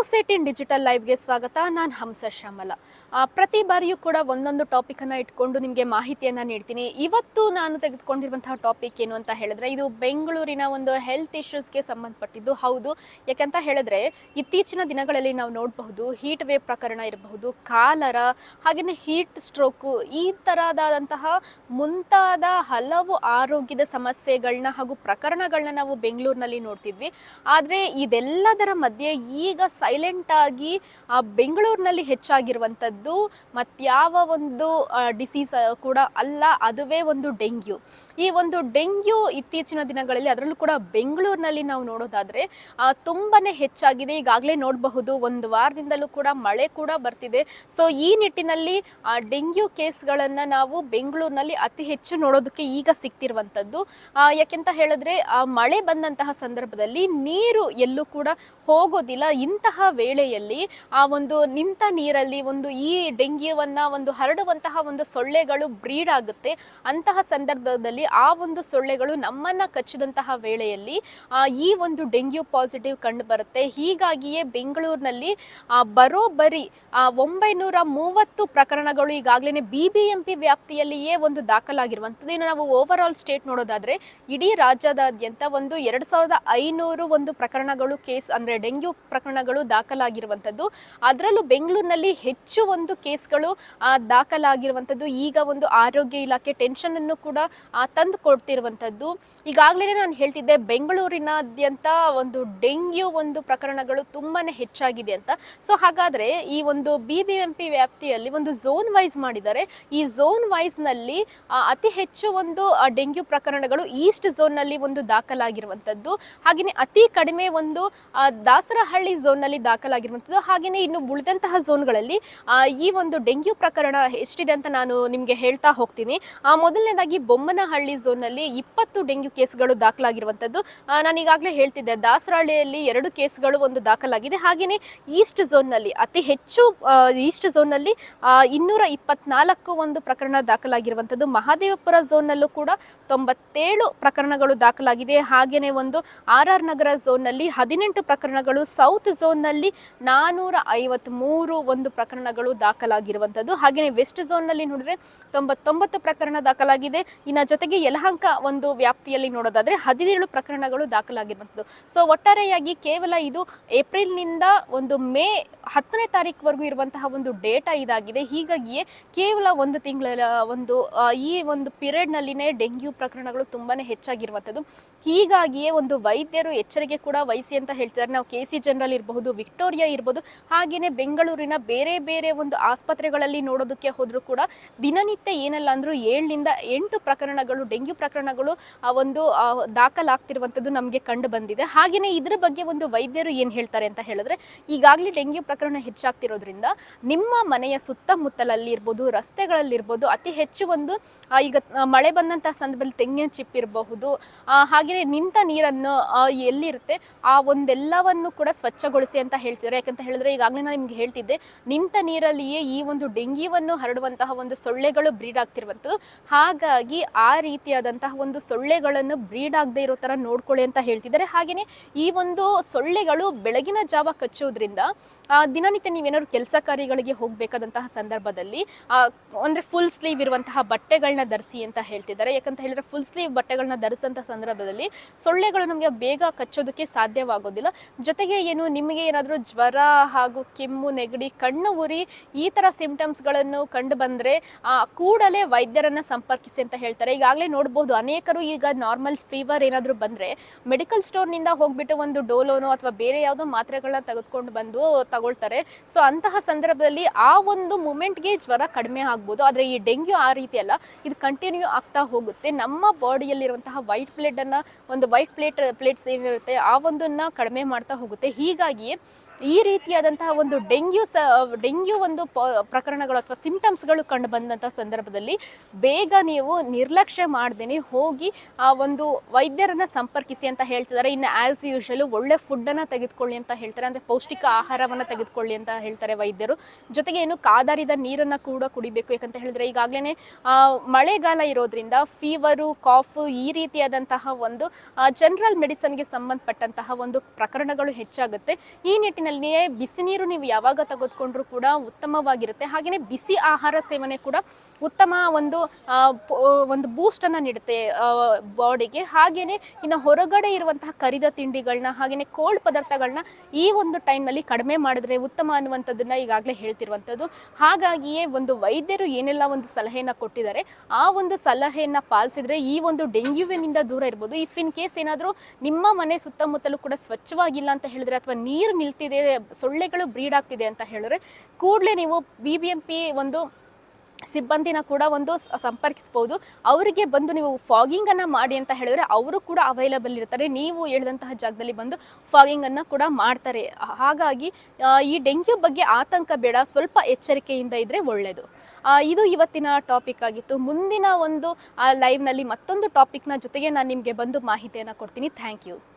News eighteen digital ಲೈವ್ಗೆ ಸ್ವಾಗತ. ನಾನು ಹಂಸ ಶ್ಯಾಮಲ. ಪ್ರತಿ ಬಾರಿಯೂ ಕೂಡ ಒಂದೊಂದು ಟಾಪಿಕನ್ನು ಇಟ್ಕೊಂಡು ನಿಮಗೆ ಮಾಹಿತಿಯನ್ನು ನೀಡ್ತೀನಿ. ಇವತ್ತು ನಾನು ತೆಗೆದುಕೊಂಡಿರುವಂತಹ ಟಾಪಿಕ್ ಏನು ಅಂತ ಹೇಳಿದ್ರೆ, ಇದು ಬೆಂಗಳೂರಿನ ಒಂದು ಹೆಲ್ತ್ ಇಶ್ಯೂಸ್ಗೆ ಸಂಬಂಧಪಟ್ಟಿದ್ದು. ಹೌದು. ಯಾಕಂತ ಹೇಳಿದ್ರೆ, ಇತ್ತೀಚಿನ ದಿನಗಳಲ್ಲಿ ನಾವು ನೋಡಬಹುದು ಹೀಟ್ ವೇವ್ ಪ್ರಕರಣ ಇರಬಹುದು, ಕಾಲರ ಹಾಗೆಯೇ ಹೀಟ್ ಸ್ಟ್ರೋಕು ಈ ಥರದಾದಂತಹ ಮುಂತಾದ ಹಲವು ಆರೋಗ್ಯದ ಸಮಸ್ಯೆಗಳನ್ನ ಹಾಗೂ ಪ್ರಕರಣಗಳನ್ನ ನಾವು ಬೆಂಗಳೂರಿನಲ್ಲಿ ನೋಡ್ತಿದ್ವಿ. ಆದರೆ ಇದೆಲ್ಲದರ ಮಧ್ಯೆ ಈಗ ಆಗಿ ಆ, ಬೆಂಗಳೂರಿನಲ್ಲಿ ಹೆಚ್ಚಾಗಿರುವಂಥದ್ದು ಮತ್ಯಾವ ಒಂದು ಡಿಸೀಸ್ ಕೂಡ ಅಲ್ಲ ಅದುವೇ ಒಂದು ಡೆಂಗ್ಯೂ. ಈ ಒಂದು ಡೆಂಗ್ಯೂ ಇತ್ತೀಚಿನ ದಿನಗಳಲ್ಲಿ ಅದರಲ್ಲೂ ಕೂಡ ಬೆಂಗಳೂರಿನಲ್ಲಿ ನಾವು ನೋಡೋದಾದರೆ ತುಂಬಾ ಹೆಚ್ಚಾಗಿದೆ. ಈಗಾಗಲೇ ನೋಡಬಹುದು ಒಂದು ವಾರದಿಂದಲೂ ಕೂಡ ಮಳೆ ಕೂಡ ಬರ್ತಿದೆ. ಸೊ ಈ ನಿಟ್ಟಿನಲ್ಲಿ ಆ ಡೆಂಗ್ಯೂ ಕೇಸ್ಗಳನ್ನು ನಾವು ಬೆಂಗಳೂರಿನಲ್ಲಿ ಅತಿ ಹೆಚ್ಚು ನೋಡೋದಕ್ಕೆ ಈಗ ಸಿಗ್ತಿರುವಂಥದ್ದು. ಯಾಕೆಂತ ಹೇಳಿದ್ರೆ ಮಳೆ ಬಂದಂತಹ ಸಂದರ್ಭದಲ್ಲಿ ನೀರು ಎಲ್ಲೂ ಕೂಡ ಹೋಗೋದಿಲ್ಲ. ಇಂತಹ ವೇಳೆಯಲ್ಲಿ ಆ ಒಂದು ನಿಂತ ನೀರಲ್ಲಿ ಒಂದು ಈ ಡೆಂಗ್ಯೂವನ್ನು ಒಂದು ಹರಡುವಂತಹ ಒಂದು ಸೊಳ್ಳೆಗಳು ಬ್ರೀಡ್ ಆಗುತ್ತೆ. ಅಂತಹ ಸಂದರ್ಭದಲ್ಲಿ ಆ ಒಂದು ಸೊಳ್ಳೆಗಳು ನಮ್ಮನ್ನ ಕಚ್ಚಿದಂತಹ ವೇಳೆಯಲ್ಲಿ ಆ, ಈ ಒಂದು ಡೆಂಗ್ಯೂ ಪಾಸಿಟಿವ್ ಕಂಡು ಬರುತ್ತೆ. ಹೀಗಾಗಿಯೇ ಬೆಂಗಳೂರಿನಲ್ಲಿ ಆ, ಬರೋಬ್ಬರಿ ಆ, ಒಂಬೈನೂರ ಮೂವತ್ತು ಪ್ರಕರಣಗಳು ಈಗಾಗಲೇ ಬಿ ಬಿ ಎಂ ಪಿ ವ್ಯಾಪ್ತಿಯಲ್ಲಿಯೇ ಒಂದು ದಾಖಲಾಗಿರುವಂಥದ್ದು. ಇನ್ನು ನಾವು ಓವರ್ ಆಲ್ ಸ್ಟೇಟ್ ನೋಡೋದಾದ್ರೆ ಇಡೀ ರಾಜ್ಯದಾದ್ಯಂತ ಒಂದು ಎರಡು ಸಾವಿರದ ಐನೂರು ಒಂದು ಪ್ರಕರಣಗಳು ಕೇಸ್ ಅಂದರೆ ಡೆಂಗ್ಯೂ ಪ್ರಕರಣಗಳು ದಾಖಲಾಗಿರುವಂಥದ್ದು. ಅದರಲ್ಲೂ ಬೆಂಗಳೂರಿನಲ್ಲಿ ಹೆಚ್ಚು ಒಂದು ಕೇಸ್ಗಳು ದಾಖಲಾಗಿರುವಂಥದ್ದು. ಈಗ ಒಂದು ಆರೋಗ್ಯ ಇಲಾಖೆ ಟೆನ್ಷನನ್ನು ಕೂಡ ಆ, ತಂದು ಕೊಡ್ತಿರುವಂಥದ್ದು ಈಗಾಗಲೇ ನಾನು ಹೇಳ್ತಿದ್ದೆ ಬೆಂಗಳೂರಿನಾದ್ಯಂತ ಒಂದು ಡೆಂಗ್ಯೂ ಒಂದು ಪ್ರಕರಣಗಳು ತುಂಬಾ ಹೆಚ್ಚಾಗಿದೆ ಅಂತ. ಸೊ ಹಾಗಾದರೆ ಈ ಒಂದು ಬಿ ವ್ಯಾಪ್ತಿಯಲ್ಲಿ ಒಂದು ಝೋನ್ ವೈಸ್ ಮಾಡಿದ್ದಾರೆ ಈ ಝೋನ್ ವೈಸ್ನಲ್ಲಿ ಅತಿ ಹೆಚ್ಚು ಒಂದು ಡೆಂಗ್ಯೂ ಪ್ರಕರಣಗಳು ಈಸ್ಟ್ ಝೋನ್ನಲ್ಲಿ ಒಂದು ದಾಖಲಾಗಿರುವಂಥದ್ದು. ಹಾಗೆಯೇ ಅತಿ ಕಡಿಮೆ ಒಂದು ದಾಸರಹಳ್ಳಿ ಝೋನ್ನಲ್ಲಿ ದಾಖಲಾಗಿರುವಂಥದ್ದು ಹಾಗೆಯೇ ಇನ್ನು ಉಳಿದಂತಹ ಝೋನ್ಗಳಲ್ಲಿ ಈ ಒಂದು ಡೆಂಗ್ಯೂ ಪ್ರಕರಣ ಎಷ್ಟಿದೆ ಅಂತ ನಾನು ನಿಮಗೆ ಹೇಳ್ತಾ ಹೋಗ್ತೀನಿ. ಆ, ಮೊದಲನೇದಾಗಿ ಬೊಮ್ಮನಹಳ್ಳಿ ಝೋನ್ನಲ್ಲಿ ಇಪ್ಪತ್ತು ಡೆಂಗ್ಯೂ ಕೇಸ್ಗಳು ದಾಖಲಾಗಿರುವಂಥದ್ದು ನಾನು ಈಗಾಗಲೇ ಹೇಳ್ತಿದ್ದೆ ದಾಸರಹಳ್ಳಿಯಲ್ಲಿ ಎರಡು ಕೇಸ್ಗಳು ಒಂದು ದಾಖಲಾಗಿದೆ. ಹಾಗೆಯೇ ಈಸ್ಟ್ ಝೋನ್ನಲ್ಲಿ ಅತಿ ಹೆಚ್ಚು ಈಸ್ಟ್ ಝೋನ್ನಲ್ಲಿ ಇನ್ನೂರ ಇಪ್ಪತ್ನಾಲ್ಕು ಒಂದು ಪ್ರಕರಣ ದಾಖಲಾಗಿರುವಂಥದ್ದು ಮಹಾದೇವಪುರ ಝೋನ್ನಲ್ಲೂ ಕೂಡ ತೊಂಬತ್ತೇಳು ಪ್ರಕರಣಗಳು ದಾಖಲಾಗಿದೆ. ಹಾಗೆಯೇ ಒಂದು ಆರ್ ಆರ್ ನಗರ ಝೋನ್ನಲ್ಲಿ ಹದಿನೆಂಟು ಪ್ರಕರಣಗಳು ಸೌತ್ ಝೋನ್ನಲ್ಲಿ ನಾನೂರ ಐವತ್ತ್ಮೂರು ಒಂದು ಪ್ರಕರಣಗಳು ದಾಖಲಾಗಿರುವಂಥದ್ದು. ಹಾಗೆಯೇ ವೆಸ್ಟ್ ಝೋನ್ನಲ್ಲಿ ನೋಡಿದ್ರೆ ತೊಂಬತ್ತೊಂಬತ್ತು ಪ್ರಕರಣ ದಾಖಲಾಗಿದೆ. ಇನ್ನು ಜೊತೆಗೆ ಯಲಹಂಕ ಒಂದು ವ್ಯಾಪ್ತಿಯಲ್ಲಿ ನೋಡೋದಾದರೆ ಹದಿನೇಳು ಪ್ರಕರಣಗಳು ದಾಖಲಾಗಿರುವಂಥದ್ದು. ಸೊ ಒಟ್ಟಾರೆಯಾಗಿ ಕೇವಲ ಇದು ಏಪ್ರಿಲ್ನಿಂದ ಒಂದು ಮೇ ಹತ್ತನೇ ತಾರೀಕುವರೆಗೂ ಇರುವಂತಹ ಒಂದು ಡೇಟಾ ಇದಾಗಿದೆ. ಹೀಗಾಗಿಯೇ ಕೇವಲ ಒಂದು ತಿಂಗಳ, ಒಂದು ಈ ಒಂದು ಪೀರಿಯಡ್ನಲ್ಲಿನೇ ಡೆಂಗ್ಯೂ ಪ್ರಕರಣಗಳು ತುಂಬಾ ಹೆಚ್ಚಾಗಿರುವಂಥದ್ದು. ಹೀಗಾಗಿಯೇ ಒಂದು ವೈದ್ಯರು ಎಚ್ಚರಿಕೆ ಕೂಡ ವಹಿಸಿ ಅಂತ ಹೇಳ್ತಿದ್ದಾರೆ. ನಾವು ಕೆ ಸಿ ಜನರಲ್ ಇರಬಹುದು ವಿಕ್ಟೋರಿಯಾ ಇರ್ಬೋದು ಹಾಗೆಯೇ ಬೆಂಗಳೂರಿನ ಬೇರೆ ಬೇರೆ ಒಂದು ಆಸ್ಪತ್ರೆಗಳಲ್ಲಿ ನೋಡೋದಕ್ಕೆ ಹೋದರೂ ಕೂಡ ದಿನನಿತ್ಯ ಏನಲ್ಲ ಅಂದರೂ ಏಳರಿಂದ ಎಂಟು ಪ್ರಕರಣಗಳು, ಡೆಂಗ್ಯೂ ಪ್ರಕರಣಗಳು ಆ ಒಂದು ದಾಖಲಾಗ್ತಿರುವಂಥದ್ದು ನಮಗೆ ಕಂಡು ಬಂದಿದೆ. ಹಾಗೆಯೇ ಇದ್ರ ಬಗ್ಗೆ ಒಂದು ವೈದ್ಯರು ಏನು ಹೇಳ್ತಾರೆ ಅಂತ ಹೇಳಿದ್ರೆ, ಈಗಾಗಲೇ ಡೆಂಗ್ಯೂ ಪ್ರಕರಣ ಹೆಚ್ಚಾಗ್ತಿರೋದ್ರಿಂದ ನಿಮ್ಮ ಮನೆಯ ಸುತ್ತಮುತ್ತಲಲ್ಲಿ ಇರ್ಬೋದು ರಸ್ತೆಗಳಲ್ಲಿರ್ಬೋದು ಅತಿ ಹೆಚ್ಚು ಒಂದು ಈಗ ಮಳೆ ಬಂದಂತಹ ಸಂದರ್ಭದಲ್ಲಿ ತೆಂಗಿನ ಚಿಪ್ ಇರಬಹುದು ಹಾಗೆಯೇ ನಿಂತ ನೀರನ್ನು ಎಲ್ಲಿರುತ್ತೆ, ಆ ಒಂದೆಲ್ಲವನ್ನು ಕೂಡ ಸ್ವಚ್ಛಗೊಳಿಸಿ ಅಂತ ಹೇಳ್ತಿದ್ದಾರೆ. ಯಾಕಂತ ಹೇಳಿದ್ರೆ ಈಗಾಗಲೇ ನಾನು ನಿಮ್ಗೆ ಹೇಳ್ತಿದ್ದೆ, ನಿಂತ ನೀರಲ್ಲಿಯೇ ಈ ಒಂದು ಡೆಂಗ್ಯೂವನ್ನು ಹರಡುವಂತಹ ಒಂದು ಸೊಳ್ಳೆಗಳು ಬ್ರೀಡ್ ಆಗ್ತಿರುವಂಥದ್ದು. ಹಾಗಾಗಿ ಆ ರೀತಿಯಾದಂತಹ ಒಂದು ಸೊಳ್ಳೆಗಳನ್ನು ಬ್ರೀಡ್ ಆಗದೆ ಇರೋ ಥರ ನೋಡ್ಕೊಳ್ಳಿ ಅಂತ ಹೇಳ್ತಿದ್ದಾರೆ. ಹಾಗೆಯೇ ಈ ಒಂದು ಸೊಳ್ಳೆಗಳು ಬೆಳಗಿನ ಜಾವ ಕಚ್ಚೋದ್ರಿಂದ ದಿನನಿತ್ಯ ನೀವೇನಾದ್ರು ಕೆಲಸ ಕಾರ್ಯಗಳಿಗೆ ಹೋಗಬೇಕಾದಂತಹ ಸಂದರ್ಭದಲ್ಲಿ ಅಂದರೆ ಫುಲ್ ಸ್ಲೀವ್ ಇರುವಂತಹ ಬಟ್ಟೆಗಳನ್ನ ಧರಿಸಿ ಅಂತ ಹೇಳ್ತಿದ್ದಾರೆ. ಯಾಕಂತ ಹೇಳಿದ್ರೆ ಫುಲ್ ಸ್ಲೀವ್ ಬಟ್ಟೆಗಳನ್ನ ಧರಿಸಿದಂಥ ಸಂದರ್ಭದಲ್ಲಿ ಸೊಳ್ಳೆಗಳು ನಮಗೆ ಬೇಗ ಕಚ್ಚೋದಕ್ಕೆ ಸಾಧ್ಯವಾಗೋದಿಲ್ಲ. ಜೊತೆಗೆ ಏನು ನಿಮಗೆ ಏನಾದರೂ ಜ್ವರ ಹಾಗೂ ಕೆಮ್ಮು, ನೆಗಡಿ, ಕಣ್ಣು ಉರಿ ಈ ಥರ ಸಿಂಪ್ಟಮ್ಸ್ಗಳನ್ನು ಕಂಡು ಬಂದರೆ ಕೂಡಲೇ ವೈದ್ಯರನ್ನು ಸಂಪರ್ಕಿಸಿ ಅಂತ ಹೇಳ್ತಾರೆ. ಈಗಾಗಲೇ ನೋಡ್ಬೋದು, ಅನೇಕರು ಈಗ ನಾರ್ಮಲ್ ಫೀವರ್ ಏನಾದರೂ ಬಂದರೆ ಮೆಡಿಕಲ್ ಸ್ಟೋರ್ನಿಂದ ಹೋಗ್ಬಿಟ್ಟು ಒಂದು ಡೋಲೋನೋ ಅಥವಾ ಬೇರೆ ಯಾವುದೋ ಮಾತ್ರೆಗಳನ್ನ ತೆಗೆದುಕೊಂಡು ಬಂದು ತಗೊಳ್ತಾರೆ. ಸೊ ಅಂತಹ ಸಂದರ್ಭದಲ್ಲಿ ಆ ಒಂದು ಮೂಮೆಂಟ್ಗೆ ಜ್ವರ ಕಡಿಮೆ ಆಗ್ಬೋದು. ಆದರೆ ಈ ಡೆಂಗ್ಯೂ ಆ ರೀತಿ ಅಲ್ಲ. ಇದು ಕಂಟಿನ್ಯೂ ಆಗ್ತಾ ಹೋಗುತ್ತೆ. ನಮ್ಮ ಬಾಡಿಯಲ್ಲಿರುವಂತಹ ವೈಟ್ ಪ್ಲೇಟನ್ನು ಒಂದು ವೈಟ್ ಪ್ಲೇಟ್ ಪ್ಲೇಟ್ಸ್ ಏನಿರುತ್ತೆ, ಆ ಒಂದನ್ನು ಕಡಿಮೆ ಮಾಡ್ತಾ ಹೋಗುತ್ತೆ. ಹೀಗಾಗಿಯೇ ಈ ರೀತಿಯಾದಂತಹ ಒಂದು ಡೆಂಗ್ಯೂ ಸ, ಡೆಂಗ್ಯೂ ಒಂದು ಪ್ರಕರಣಗಳು ಅಥವಾ ಸಿಂಪ್ಟಮ್ಸ್ಗಳು ಕಂಡು ಬಂದಂಥ ಸಂದರ್ಭದಲ್ಲಿ ಬೇಗ ನೀವು ನಿರ್ಲಕ್ಷ್ಯ ಮಾಡ್ದೇನೆ ಹೋಗಿ ಆ ಒಂದು ವೈದ್ಯರನ್ನು ಸಂಪರ್ಕಿಸಿ ಅಂತ ಹೇಳ್ತಿದ್ದಾರೆ. ಇನ್ನು ಆ್ಯಸ್ ಯೂಶಲು ಒಳ್ಳೆ ಫುಡ್ಡನ್ನು ತೆಗೆದುಕೊಳ್ಳಿ ಅಂತ ಹೇಳ್ತಾರೆ. ಅಂದರೆ ಪೌಷ್ಟಿಕ ಆಹಾರವನ್ನು ತೆಗೆದುಕೊಳ್ಳಿ ಅಂತ ಹೇಳ್ತಾರೆ ವೈದ್ಯರು. ಜೊತೆಗೆ ಏನು ಕಾದಾರಿದ ನೀರನ್ನು ಕೂಡ ಕುಡಿಬೇಕು. ಯಾಕಂತ ಹೇಳಿದ್ರೆ ಈಗಾಗಲೇ ಮಳೆಗಾಲ ಇರೋದ್ರಿಂದ ಫೀವರು ಕಾಫು ಈ ರೀತಿಯಾದಂತಹ ಒಂದು ಜನರಲ್ ಮೆಡಿಸನ್ಗೆ ಸಂಬಂಧಪಟ್ಟಂತಹ ಒಂದು ಪ್ರಕರಣಗಳು ಹೆಚ್ಚಾಗುತ್ತೆ. ನಿಟ್ಟಿನಲ್ಲಿ ಬಿಸಿ ನೀರು ನೀವು ಯಾವಾಗ ತೆಗೆದುಕೊಂಡ್ರೂ ಕೂಡ ಉತ್ತಮವಾಗಿರುತ್ತೆ. ಹಾಗೆಯೇ ಬಿಸಿ ಆಹಾರ ಸೇವನೆ ಕೂಡ ಉತ್ತಮ ಒಂದು ಒಂದು ಬೂಸ್ಟನ್ನು ನೀಡುತ್ತೆ ಬಾಡಿಗೆ ಹಾಗೆಯೇ ಇನ್ನು ಹೊರಗಡೆ ಇರುವಂತಹ ಕರಿದ ತಿಂಡಿಗಳನ್ನ ಹಾಗೆಯೇ ಕೋಲ್ಡ್ ಪದಾರ್ಥಗಳನ್ನ ಈ ಒಂದು ಟೈಮ್ನಲ್ಲಿ ಕಡಿಮೆ ಮಾಡಿದ್ರೆ ಉತ್ತಮ ಅನ್ನುವಂಥದ್ದನ್ನು ಈಗಾಗಲೇ ಹೇಳ್ತಿರುವಂಥದ್ದು. ಹಾಗಾಗಿಯೇ ಒಂದು ವೈದ್ಯರು ಏನೆಲ್ಲ ಒಂದು ಸಲಹೆಯನ್ನು ಕೊಟ್ಟಿದ್ದಾರೆ, ಆ ಒಂದು ಸಲಹೆಯನ್ನು ಪಾಲಿಸಿದ್ರೆ ಈ ಒಂದು ಡೆಂಗ್ಯೂವಿನಿಂದ ದೂರ ಇರ್ಬೋದು. ಇಫ್ ಇನ್ ಕೇಸ್ ಏನಾದರೂ ನಿಮ್ಮ ಮನೆ ಸುತ್ತಮುತ್ತಲೂ ಕೂಡ ಸ್ವಚ್ಛವಾಗಿಲ್ಲ ಅಂತ ಹೇಳಿದ್ರೆ ಅಥವಾ ನೀರು ನಿಲ್ತಿದೆ, ಸೊಳ್ಳೆಗಳು ಬ್ರೀಡ್ ಆಗ್ತಿದೆ ಅಂತ ಹೇಳಿದ್ರೆ ಕೂಡಲೇ ನೀವು ಬಿ ಬಿ ಎಂ ಒಂದು ಸಿಬ್ಬಂದಿನ ಕೂಡ ಒಂದು ಸಂಪರ್ಕಿಸ್ಬೋದು. ಅವರಿಗೆ ಬಂದು ನೀವು ಫಾಗಿಂಗನ್ನು ಮಾಡಿ ಅಂತ ಹೇಳಿದ್ರೆ ಅವರು ಕೂಡ ಅವೈಲಬಲ್ ಇರ್ತಾರೆ. ನೀವು ಹೇಳಿದಂತಹ ಜಾಗದಲ್ಲಿ ಬಂದು ಫಾಗಿಂಗನ್ನು ಕೂಡ ಮಾಡ್ತಾರೆ. ಹಾಗಾಗಿ ಈ ಡೆಂಗ್ಯೂ ಬಗ್ಗೆ ಆತಂಕ ಬೇಡ, ಸ್ವಲ್ಪ ಎಚ್ಚರಿಕೆಯಿಂದ ಇದ್ದರೆ ಒಳ್ಳೆಯದು ಇದು ಇವತ್ತಿನ ಟಾಪಿಕ್ ಆಗಿತ್ತು. ಮುಂದಿನ ಒಂದು ಲೈವ್ನಲ್ಲಿ ಮತ್ತೊಂದು ಟಾಪಿಕ್ನ ಜೊತೆಗೆ ನಾನು ನಿಮಗೆ ಬಂದು ಮಾಹಿತಿಯನ್ನು ಕೊಡ್ತೀನಿ. Thank you.